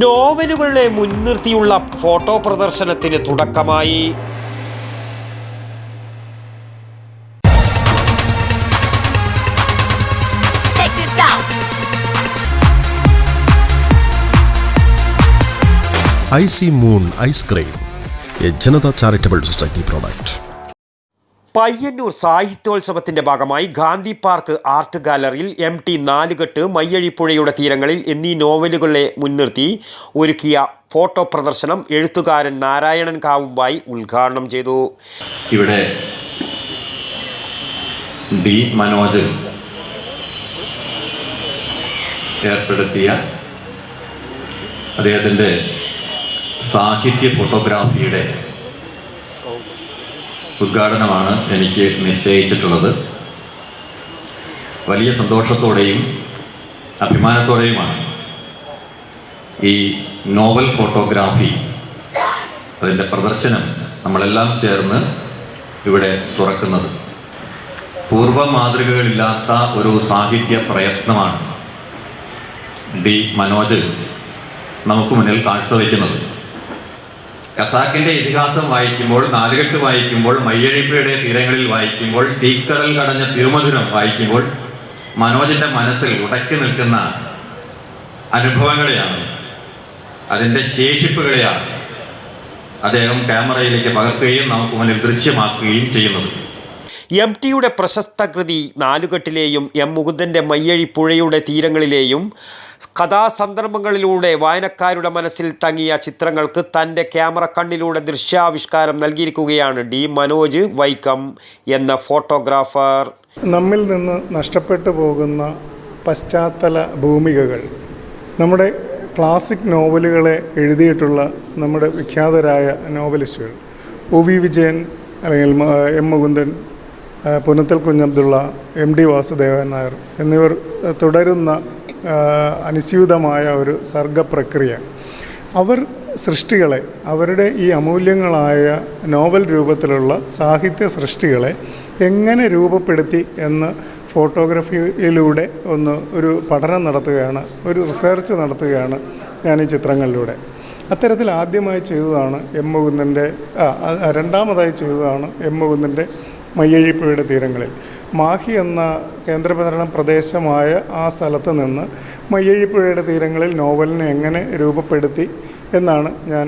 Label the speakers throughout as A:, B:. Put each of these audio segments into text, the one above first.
A: നോവലുകളെ മുൻനിർത്തിയുള്ള photo പ്രദർശനത്തിന് തുടക്കമായി.
B: I
C: C Moon ice cream A Janata charitable society product.
A: Payyanur സാഹിത്യോത്സവത്തിന്റെ ഭാഗമായി Gandhi park art ഗാലറിയിൽ M T നാലുകെട്ട് മയ്യഴിപ്പുഴയുടെ തീരങ്ങളിൽ എന്നീ നോവലുകളെ മുൻനിർത്തി ഒരുക്കിയ ഫോട്ടോ പ്രദർശനം എഴുത്തുകാരൻ നാരായണൻ കാവുമ്പായി ഉദ്ഘാടനം ചെയ്തു.
D: ഇവിടെ ഡി മനോജ് ഏർപ്പെടുത്തിയ അദ്ദേഹത്തിന്റെ സാഹിത്യ ഫോട്ടോഗ്രാഫിയുടെ ഉദ്ഘാടനമാണ് എനിക്ക് നിശ്ചയിച്ചിട്ടുള്ളത്. വലിയ സന്തോഷത്തോടെയും അഭിമാനത്തോടെയുമാണ് ഈ നോവൽ ഫോട്ടോഗ്രാഫി അതിന്റെ പ്രദർശനം നമ്മളെല്ലാം ചേർന്ന് ഇവിടെ തുറക്കുന്നത്. പൂർവ മാതൃകകളില്ലാത്ത ഒരു സാഹിത്യ പ്രയത്നമാണ് ഡി മനോജ് നമുക്ക് മുന്നിൽ കാഴ്ചവെക്കുന്നത്. കസാക്കിന്റെ ഇതിഹാസം വായിക്കുമ്പോൾ നാലുകെട്ട് വായിക്കുമ്പോൾ മയ്യഴിപ്പയുടെ തീരങ്ങളിൽ വായിക്കുമ്പോൾ തീക്കടൽ കടഞ്ഞ തിരുമധുരം വായിക്കുമ്പോൾ മനോജിന്റെ മനസ്സിൽ ഉടക്കി നിൽക്കുന്ന അനുഭവങ്ങളെയാണ്. അതിന്റെ ശേഷിപ്പുകളെയാണ് അദ്ദേഹം ക്യാമറയിലേക്ക് പകർത്തുകയും നമുക്ക് മുന്നിൽ ദൃശ്യമാക്കുകയും ചെയ്യുന്നത്.
A: എം ടിയുടെ പ്രശസ്ത കൃതി നാലുകെട്ടിലെയും എം മുകുന്ദന്റെ മയ്യഴിപ്പുഴയുടെ തീരങ്ങളിലെയും കഥാസന്ദർഭങ്ങളിലൂടെ വായനക്കാരുടെ മനസ്സിൽ തങ്ങിയ ചിത്രങ്ങൾക്ക് തന്റെ ക്യാമറ കണ്ണിലൂടെ ദൃശ്യാവിഷ്കാരം നൽകിയിരിക്കുകയാണ് ഡി മനോജ് വൈക്കം എന്ന ഫോട്ടോഗ്രാഫർ.
E: നമ്മിൽ നിന്ന് നഷ്ടപ്പെട്ടു പോകുന്ന പശ്ചാത്തല ഭൂമികകൾ നമ്മുടെ ക്ലാസിക് നോവലുകളെ എഴുതിയിട്ടുള്ള നമ്മുടെ വിഖ്യാതരായ നോവലിസ്റ്റുകൾ ഒ വി വിജയൻ അല്ലെങ്കിൽ M Mukundan Punathil Kunjabdulla M D Vasudevan Nair എന്നിവർ തുടരുന്ന അനുസ്യൂതമായ ഒരു സർഗപ്രക്രിയ. അവർ സൃഷ്ടികളെ അവരുടെ ഈ അമൂല്യങ്ങളായ നോവൽ രൂപത്തിലുള്ള സാഹിത്യ സൃഷ്ടികളെ എങ്ങനെ രൂപപ്പെടുത്തി എന്ന് ഫോട്ടോഗ്രാഫിയിലൂടെ ഒന്ന് ഒരു പഠനം നടത്തുകയാണ് ഒരു റിസർച്ച് നടത്തുകയാണ് ഞാൻ ഈ ചിത്രങ്ങളിലൂടെ. അത്തരത്തിൽ ആദ്യമായി ചെയ്തതാണ് എം മുകുന്ദന്റെ രണ്ടാമതായി ചെയ്തതാണ് എം മുകുന്ദന്റെ മയ്യഴിപ്പുഴയുടെ തീരങ്ങളിൽ. മാഹി എന്ന കേന്ദ്രഭരണ പ്രദേശമായ ആ സ്ഥലത്ത് നിന്ന് മയ്യഴിപ്പുഴയുടെ തീരങ്ങളിൽ നോവലിനെ എങ്ങനെ രൂപപ്പെടുത്തി എന്നാണ് ഞാൻ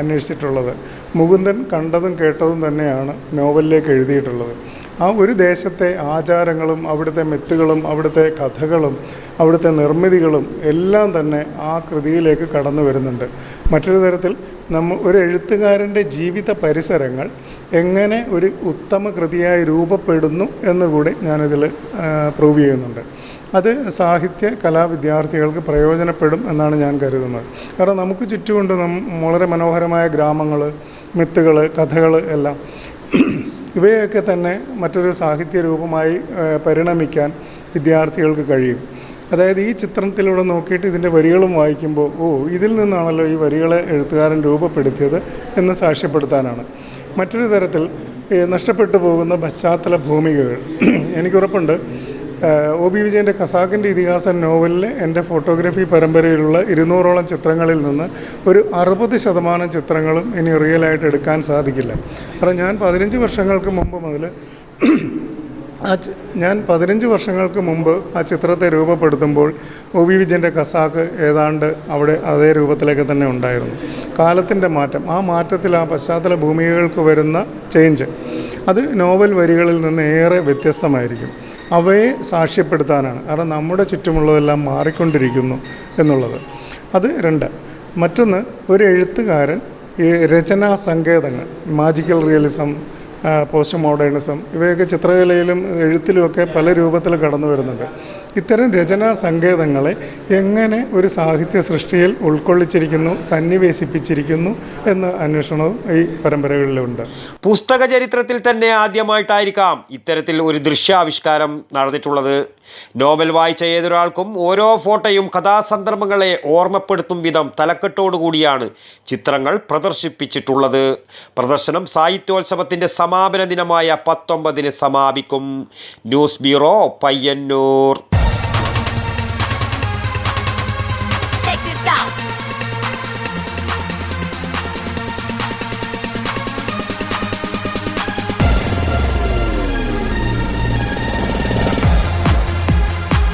E: അന്വേഷിച്ചിട്ടുള്ളത്. മുകുന്ദൻ കണ്ടതും കേട്ടതും തന്നെയാണ് നോവലിലേക്ക് എഴുതിയിട്ടുള്ളത്. ആ ഒരു ദേശത്തെ ആചാരങ്ങളും അവിടുത്തെ മെത്തുകളും അവിടുത്തെ കഥകളും അവിടുത്തെ നിർമ്മിതികളും എല്ലാം തന്നെ ആ കൃതിയിലേക്ക് കടന്നു വരുന്നുണ്ട്. മറ്റൊരു തരത്തിൽ നമ്മ ഒരു എഴുത്തുകാരന്റെ ജീവിത പരിസരങ്ങൾ എങ്ങനെ ഒരു ഉത്തമ കൃതിയായി രൂപപ്പെടുന്നു എന്നുകൂടി ഞാനിതിൽ പ്രൂവ് ചെയ്യുന്നുണ്ട്. അത് സാഹിത്യ കലാ വിദ്യാർത്ഥികൾക്ക് പ്രയോജനപ്പെടും എന്നാണ് ഞാൻ കരുതുന്നത്. കാരണം നമുക്ക് ചുറ്റുമുണ്ട് വളരെ മനോഹരമായ ഗ്രാമങ്ങൾ മിത്തുകൾ കഥകൾ എല്ലാം. ഇവയൊക്കെ തന്നെ മറ്റൊരു സാഹിത്യ രൂപമായി പരിണമിക്കാൻ വിദ്യാർത്ഥികൾക്ക് കഴിയും. അതായത് ഈ ചിത്രത്തിലൂടെ നോക്കിയിട്ട് ഇതിന്റെ വരികളും വായിക്കുമ്പോൾ ഓ ഇതിൽ നിന്നാണല്ലോ ഈ വരികളെ എഴുത്തുകാരൻ രൂപപ്പെടുത്തിയത് എന്ന് സാക്ഷ്യപ്പെടുത്താനാണ്. മറ്റൊരു തരത്തിൽ നഷ്ടപ്പെട്ടു പോകുന്ന പശ്ചാത്തല ഭൂമികകൾ. എനിക്കുറപ്പുണ്ട് ഒ ബി വിജയന്റെ ഖസാക്കിന്റെ ഇതിഹാസ നോവലിലെ എന്റെ ഫോട്ടോഗ്രാഫി പരമ്പരയിലുള്ള ഇരുന്നൂറോളം ചിത്രങ്ങളിൽ നിന്ന് ഒരു അറുപത് ശതമാനം ചിത്രങ്ങളും ഇനി റിയലായിട്ട് എടുക്കാൻ സാധിക്കില്ല. കാരണം ഞാൻ പതിനഞ്ച് വർഷങ്ങൾക്ക് മുമ്പ് മുതൽ ആ ഞാൻ പതിനഞ്ച് വർഷങ്ങൾക്ക് മുമ്പ് ആ ചിത്രത്തെ രൂപപ്പെടുത്തുമ്പോൾ ഒ വി വിജയന്റെ കസാക്ക് ഏതാണ്ട് അവിടെ അതേ രൂപത്തിലേക്ക് തന്നെ ഉണ്ടായിരുന്നു. കാലത്തിന്റെ മാറ്റം ആ മാറ്റത്തിൽ ആ പശ്ചാത്തല ഭൂമികൾക്ക് വരുന്ന ചേഞ്ച് അത് നോവൽ വരികളിൽ നിന്ന് ഏറെ വ്യത്യസ്തമായിരിക്കും. അവയെ സാക്ഷ്യപ്പെടുത്താനാണ്. കാരണം നമ്മുടെ ചുറ്റുമുള്ളതെല്ലാം മാറിക്കൊണ്ടിരിക്കുന്നു എന്നുള്ളത്. അത് രണ്ട്. മറ്റൊന്ന് ഒരു എഴുത്തുകാരൻ ഈ രചനാ സങ്കേതങ്ങൾ മാജിക്കൽ റിയലിസം പോസ്റ്റ് മോഡേണിസം ഇവയൊക്കെ ചിത്രകലയിലും എഴുത്തിലുമൊക്കെ പല രൂപത്തിൽ കടന്നു വരുന്നുണ്ട് ഇത്തരം രചനാ സങ്കേതങ്ങളെ എങ്ങനെ ഒരു സാഹിത്യ സൃഷ്ടിയിൽ ഉൾക്കൊള്ളിച്ചിരിക്കുന്നു സന്നിവേശിപ്പിച്ചിരിക്കുന്നു എന്ന അന്വേഷണവും ഈ പരമ്പരകളിലുണ്ട്.
A: പുസ്തക ചരിത്രത്തിൽ തന്നെ ആദ്യമായിട്ടായിരിക്കാം ഇത്തരത്തിൽ ഒരു ദൃശ്യാവിഷ്കാരം നടന്നിട്ടുള്ളത്. നോവൽ വായിച്ച ഏതൊരാൾക്കും ഓരോ ഫോട്ടോയും കഥാസന്ദർഭങ്ങളെ ഓർമ്മപ്പെടുത്തും വിധം തലക്കെട്ടോടുകൂടിയാണ് ചിത്രങ്ങൾ പ്രദർശിപ്പിച്ചിട്ടുള്ളത്. പ്രദർശനം സാഹിത്യോത്സവത്തിന്റെ സമാപന ദിനമായ പത്തൊമ്പതിന് സമാപിക്കും. News bureau Payyanur.